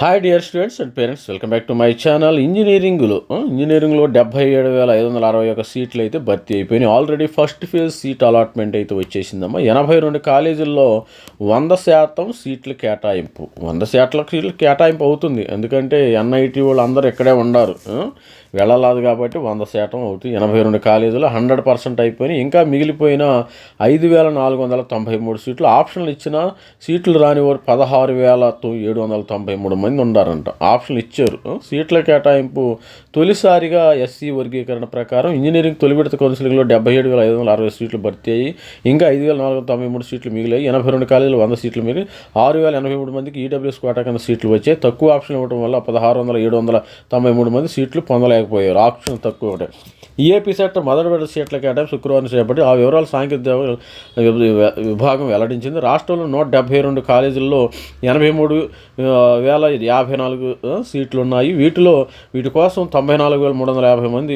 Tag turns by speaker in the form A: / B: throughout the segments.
A: Hi dear students and parents welcome back to my channel ఇంజనీరింగ్లో ఇంజనీరింగ్లో డెబ్బై ఏడు వేల ఐదు వందల అరవై ఒక సీట్లు అయితే భర్తీ అయిపోయినాయి. Already first phase seat allotment అయితే వచ్చేసిందమ్మా. ఎనభై రెండు కాలేజీల్లో వంద శాతం సీట్లు కేటాయింపు. వంద శాతం సీట్లు కేటాయింపు అవుతుంది. ఎందుకంటే ఎన్ఐటి వాళ్ళు అందరూ ఇక్కడే ఉండారు వెళ్ళలేదు కాబట్టి వంద శాతం అవుతుంది. ఎనభై రెండు కాలేజీలు హండ్రెడ్ పర్సెంట్ అయిపోయినాయి. ఇంకా మిగిలిపోయిన ఐదు వేల నాలుగు వందల తొంభై మూడు సీట్లు. ఆప్షన్లు ఇచ్చిన సీట్లు రాని వారు పదహారు వేల ఏడు వందల తొంభై మూడు మంది ఉండారంట. ఆప్షన్లు ఇచ్చారు. సీట్ల కేటాయింపు తొలిసారిగా ఎస్సీ వర్గీకరణ ప్రకారం ఇంజనీరింగ్ తొలి విడత కౌన్సిలింగ్లో డెబ్బై ఏడు వేల ఐదు వందల అరవై సీట్లు భర్తీ అయ్యి ఇంకా ఐదు వేల నాలుగు వందల తొంభై మూడు సీట్లు మిగిలాయి ఎనభై రెండు కాలేజీలు వంద సీట్లు మిగిలి ఆరు వేల ఎనభై మూడు మందికి ఈడబ్ల్యూఎస్ కోటా కింద సీట్లు వచ్చాయి. తక్కువ ఆప్షన్ ఇవ్వడం వల్ల పదహారు వందల ఏడు వందల తొంభై మూడు మంది సీట్లు పొందలేకపోయారు. ఆప్షన్ తక్కువ ఒకటే. ఈఏపీ సెట్ మొదటి విడత సీట్ల కేటాయింపు శుక్రవారం చేపట్టి ఆ వివరాలు సాంకేతిక విభాగం వెల్లడించింది. రాష్ట్రంలో నూట డెబ్బై రెండు కాలేజీల్లో ఎనభై మూడు వేల యాభై నాలుగు సీట్లు ఉన్నాయి వీటిలో వీటి కోసం తొంభై నాలుగు వేల మూడు వందల యాభై మంది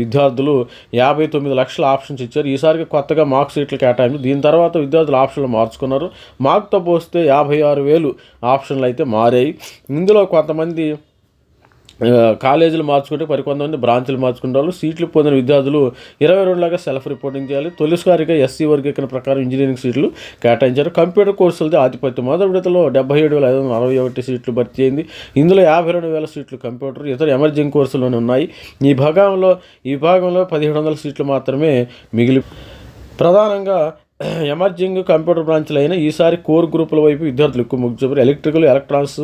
A: విద్యార్థులు యాభై తొమ్మిది లక్షల ఆప్షన్స్ ఇచ్చారు. ఈసారికి కొత్తగా మార్క్ సీట్లు కేటాయింపు దీని తర్వాత విద్యార్థులు ఆప్షన్లు మార్చుకున్నారు. మార్క్తో పోస్తే యాభై ఆరు వేలు ఆప్షన్లు అయితే మారాయి. ఇందులో కొంతమంది కాలేజీలు మార్చుకుంటే మరికొంతమంది బ్రాంచ్లు మార్చుకుంటారు సీట్లు పొందిన విద్యార్థులు ఇరవై రెండు లాగా సెల్ఫ్ రిపోర్టింగ్ చేయాలి. తొలిసారిగా ఎస్సీ వర్గీకరణ ప్రకారం ఇంజనీరింగ్ సీట్లు కేటాయించారు. కంప్యూటర్ కోర్సులది ఆధిపత్యం. మొదటి విడతలో డెబ్బై ఏడు వేల ఐదు వందల అరవై ఒకటి సీట్లు భర్తీ అయింది. ఇందులో యాభై రెండు వేల సీట్లు కంప్యూటర్ ఇతర ఎమర్జింగ్ కోర్సులోనే ఉన్నాయి. ఈ భాగంలో ఈ భాగంలో పదిహేడు వందల సీట్లు మాత్రమే మిగిలి ప్రధానంగా ఎమర్జింగ్ కంప్యూటర్ బ్రాంచ్లు అయిన ఈసారి కోర్ గ్రూపుల వైపు విద్యార్థులు ఎక్కువ మొగ్గు చూపారు. ఎలక్ట్రికల్ ఎలక్ట్రానిక్స్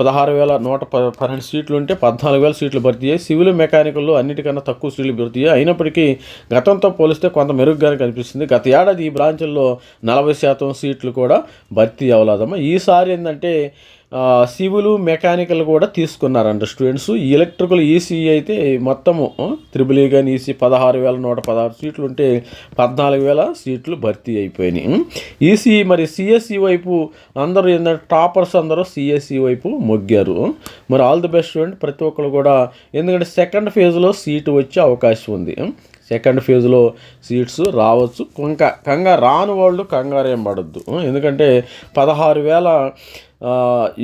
A: పదహారు వేల నూట ప పన్నెండు సీట్లు ఉంటే పద్నాలుగు వేల సీట్లు భర్తీ అయ్యాయి. సివిల్ మెకానికల్లో అన్నిటికన్నా తక్కువ సీట్లు భర్తీ అయ్యాయి. అయినప్పటికీ గతంతో పోలిస్తే కొంత మెరుగ్గానే కనిపిస్తుంది. గత ఏడాది ఈ బ్రాంచుల్లో నలభై శాతం సీట్లు కూడా భర్తీ అవ్వలేదమ్మా. ఈసారి ఏంటంటే సివిల్ మెకానికల్ కూడా తీసుకున్నారంట స్టూడెంట్స్. ఎలక్ట్రికల్ ఈసీ అయితే మొత్తము త్రిబుల్ ఈ కానీ ఈసీ పదహారు వేల నూట పదహారు సీట్లు ఉంటే పద్నాలుగు వేల సీట్లు భర్తీ అయిపోయినాయి. ఈసీ మరి సిఎస్ఈ వైపు అందరూ ఏంటంటే టాపర్స్ అందరూ సిఎస్ఈ వైపు మొగ్గారు. మరి ఆల్ ది బెస్ట్ స్టూడెంట్ ప్రతి ఒక్కరు కూడా ఎందుకంటే సెకండ్ ఫేజ్లో సీటు వచ్చే అవకాశం ఉంది. సెకండ్ ఫేజ్లో సీట్స్ రావచ్చు. ఇంకా కంగా రాని వాళ్ళు కంగారు ఏం పడద్దు ఎందుకంటే పదహారు వేల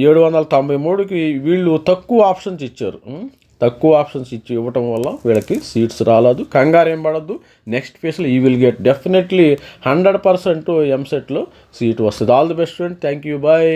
A: ఏడు వందల తొంభై మూడుకి వీళ్ళు తక్కువ ఆప్షన్స్ ఇచ్చారు. తక్కువ ఆప్షన్స్ ఇచ్చి ఇవ్వటం వల్ల వీళ్ళకి సీట్స్ రాలేదు. కంగారు ఏం పడద్దు. నెక్స్ట్ ఫేజ్లో ఈ will get definitely hundred percent ఎంసెట్లో సీట్ వస్తుంది. All the best friend. Thank you. Bye.